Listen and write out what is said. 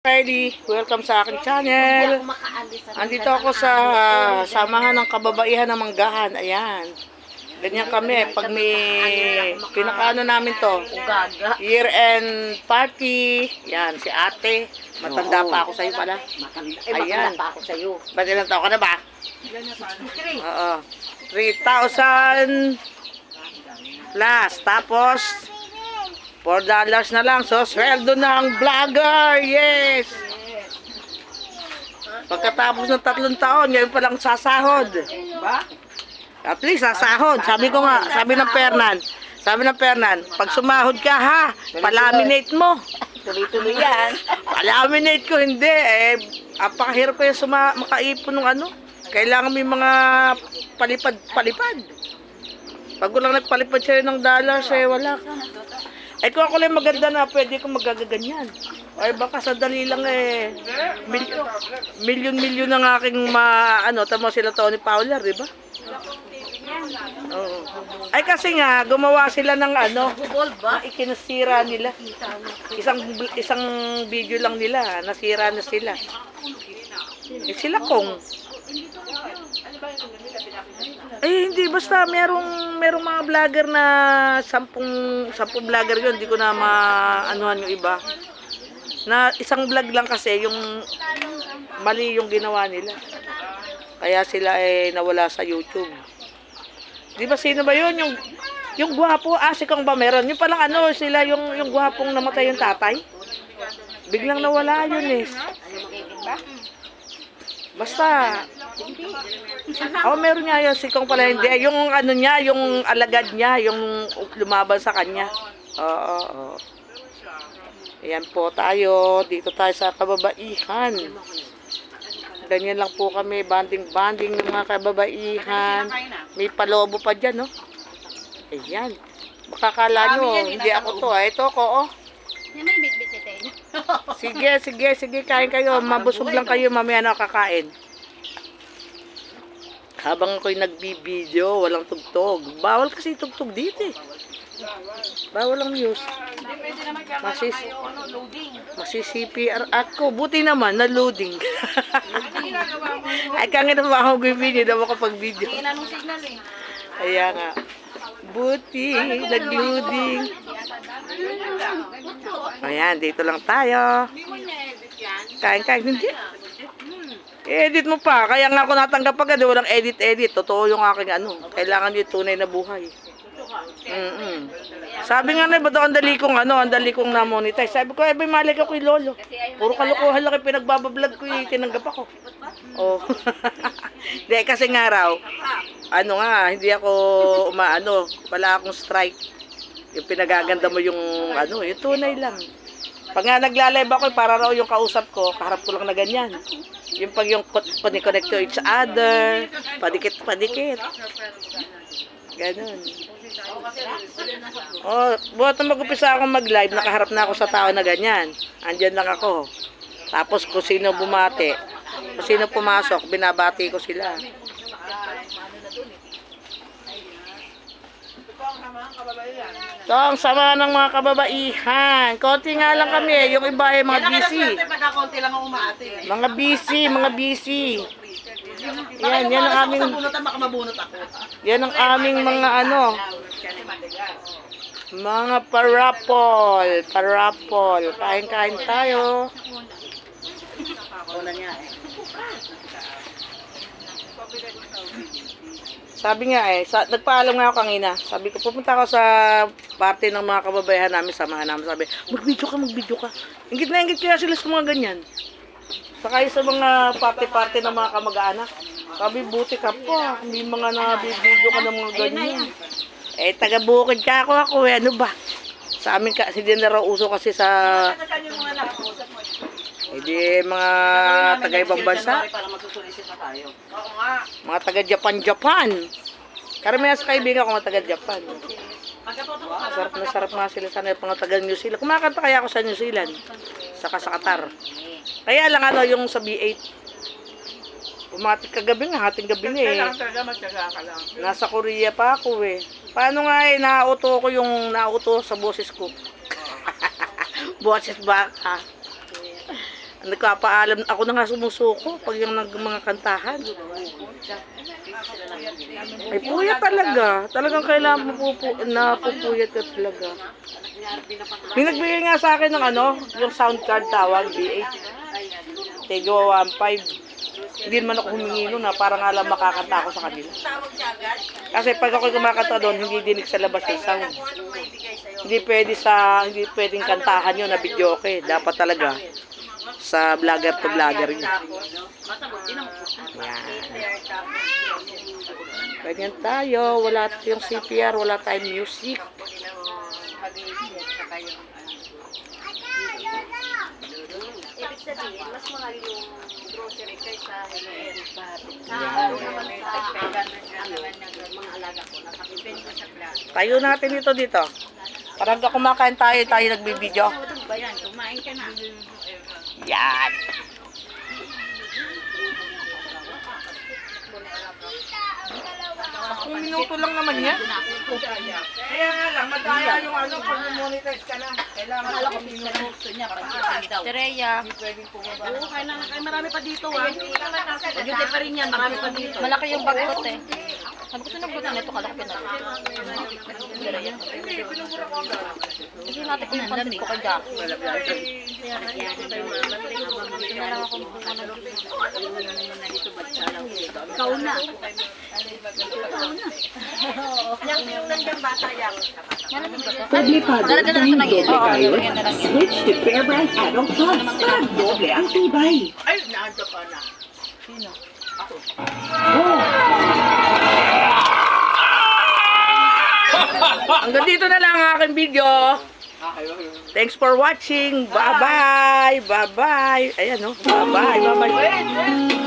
Kylie, welcome sa aking channel. Andito ako sa ah, samahan ng kababaihan ng manggahan. Ayan. Ganyan kami. Pag may pinakaano namin to, year end party. Yan, si ate. Matanda pa ako sa'yo pala. Matanda. Eh, pa ako sa'yo. Ba't ilang taon ka na ba? Oo. 3,000 plus. Tapos, 4 dollars na lang. So, sweldo ng vlogger. Yes! Pagkatapos ng tatlong taon, ngayon pa lang sasahod. Ba? At least sasahod. Sabi ko nga, sabi ng Fernan, sabi ng Fernan, pag sumahod ka ha, palaminate mo. Tuloy-tuloy yan. Palaminate ko, hindi. Eh, apakahirap ko yung suma, makaipon ng ano. Kailangan may mga palipad-palipad. Pag lang nagpalipad sa'yo ng dollars, eh, wala ka. Eh, kung ako lang maganda na, pwede ko magagaganyan. Ay, baka sa dali lang eh, mil- milyon-milyon ang aking ma, ano, tama sila Tony Fowler, di ba? Oo. Ay, kasi nga, gumawa sila ng ano, ba? na ikinasira nila. Isang isang video lang nila, nasira na sila. Eh, sila kong. Eh, hindi. Basta merong, merong mga vlogger na sampung, sampung vlogger yun. Hindi ko na maanuhan yung iba. Na isang vlog lang kasi yung mali yung ginawa nila. Kaya sila eh nawala sa YouTube. Di ba sino ba yun? Yung, yung gwapo, ah, si Kong ba meron? Yung palang ano, sila yung, yung gwapong namatay yung tatay. Biglang nawala yun eh. Basta, oh, meron nga yun, si Kong pala hindi. Yung ano niya, yung alagad niya, yung lumaban sa kanya. Oo, oo. Ayan po tayo, dito tayo sa kababaihan. Ganyan lang po kami, banding-banding ng mga kababaihan. May palobo pa dyan, no? Ayan. Makakala nyo, hindi ako to. ah. Ito ko, oh. Yan yung bit-bit ni. Sige, sige, sige, kain kayo. Mabusog lang kayo, mamaya na kakain. Habang ako'y nagbibideo, walang tugtog. Bawal kasi tugtog dito eh. Bawal ang news. Masis, masi-CPR ako. Buti naman, na-loading. Ay, kangin na ba ako video, daw ako pag video. Na signal eh. Kaya nga. Buti, nag-loading. Ayan, dito lang tayo. Kain, kain, hindi. Edit mo pa. Kaya nga ako natanggap agad. Walang edit-edit. Totoo yung aking ano. Kailangan yung tunay na buhay. Mm Sabi nga na, ba't ang dali kong ano, ang dali kong na-monetize. Sabi ko, eh, may mali ako kay Lolo. Puro kalokohan lang yung pinagbabablog ko, eh, tinanggap ako. Oh. Hindi, kasi nga raw, ano nga, hindi ako umaano, wala akong strike. Yung pinagaganda mo yung ano, yung tunay lang. Pag nga nagla-live ako, para raw yung kausap ko, kaharap ko lang na ganyan. Yung pag yung connect to each other, padikit-padikit. Ganon. Oh, buhat na mag-upisa ako mag-live, nakaharap na ako sa tao na ganyan. Andyan lang ako. Tapos kung sino bumati, kung sino pumasok, binabati ko sila. Ito ang sama ng mga kababaihan. Konti nga lang kami eh. Yung iba ay mga busy. Ang umaati. Mga busy, mga busy. Yan, yan ang aming, yan ang aming mga ano, mga parapol, parapol. Kain-kain tayo. Una niya eh. Sabi nga eh, sa, nagpaalam nga ako kanina. Sabi ko, pupunta ako sa party ng mga kababayan namin, samahan namin. Sabi, mag-video ka, mag-video ka. Ingit na ingit kaya sila sa mga ganyan. Saka sa mga party-party ng mga kamag-anak. Sabi, buti ka pa. May mga nabibideo ka ng mga ganyan. Eh, taga-bukid ka ako ako eh. Ano ba? Sa amin kasi din na raw uso kasi sa Hindi mga taga-ibang bansa. Para magsusulisit tayo. Oo nga. Mga taga-Japan-Japan. Karamihan sa kaibigan ko mga taga-Japan. Pagkatoto Wow, sarap na sarap nga sila sana yung mga taga New Zealand. Kumakanta kaya ako sa New Zealand. Saka sa Qatar. Kaya lang ano yung sa B8. Umatik kagabi nga, hating gabi na eh. Nasa Korea pa ako eh. Paano nga eh, nauto ko yung nauto sa boses ko. boses baka. Nagpapaalam, ako na nga sumusuko pag yung nag mga kantahan. Ay, puyat talaga. Talagang kailangan mapupu, napupuyat ka talaga. May nagbigay nga sa akin ng ano, yung sound card tawag, B8. Tego 1.5. Hindi naman ako humingi nun na para nga lang makakanta ako sa kanila. Kasi pag ako kumakanta doon, hindi dinig sa labas yung sound. Hindi pwede sa, hindi pwedeng kantahan yun na video okay. Dapat talaga sa vlogger to vlogger yun. Yan. Ganyan tayo. Wala yung CPR, wala tayong music. Ibig sabihin, mas mahal yung grocery kaysa. Tayo natin dito dito. Parang ka kumakain tayo, tayo nagbibideo. Kumain ka na. Yan. Kung minuto lang naman yan. Kaya nga lang, madaya yung ano, pag monetize ka na. Kailangan ko minuto. Tereya. Oo, kaya na marami pa dito ah. Pag-yote pa rin yan, marami pa dito. Malaki yung bagot eh. Sabi ko sinabutan nito kalaki na. Hindi natin kung pansin ko kay Jackie. Ikaw na. Yang yung nandiyan bata yang. Malamig ba ito? Paglipad Lalagyan na lang ng siya ng doble ilo. Oo, kayo, lalagyan na lang yan. switch to Fairbrand Adult Plus para doble ang tibay. Ay, naanda pa na. Hanggang dito na lang ang aking video. Thanks for watching. Bye-bye. Bye-bye. Ayan, no? Bye-bye. Bye-bye.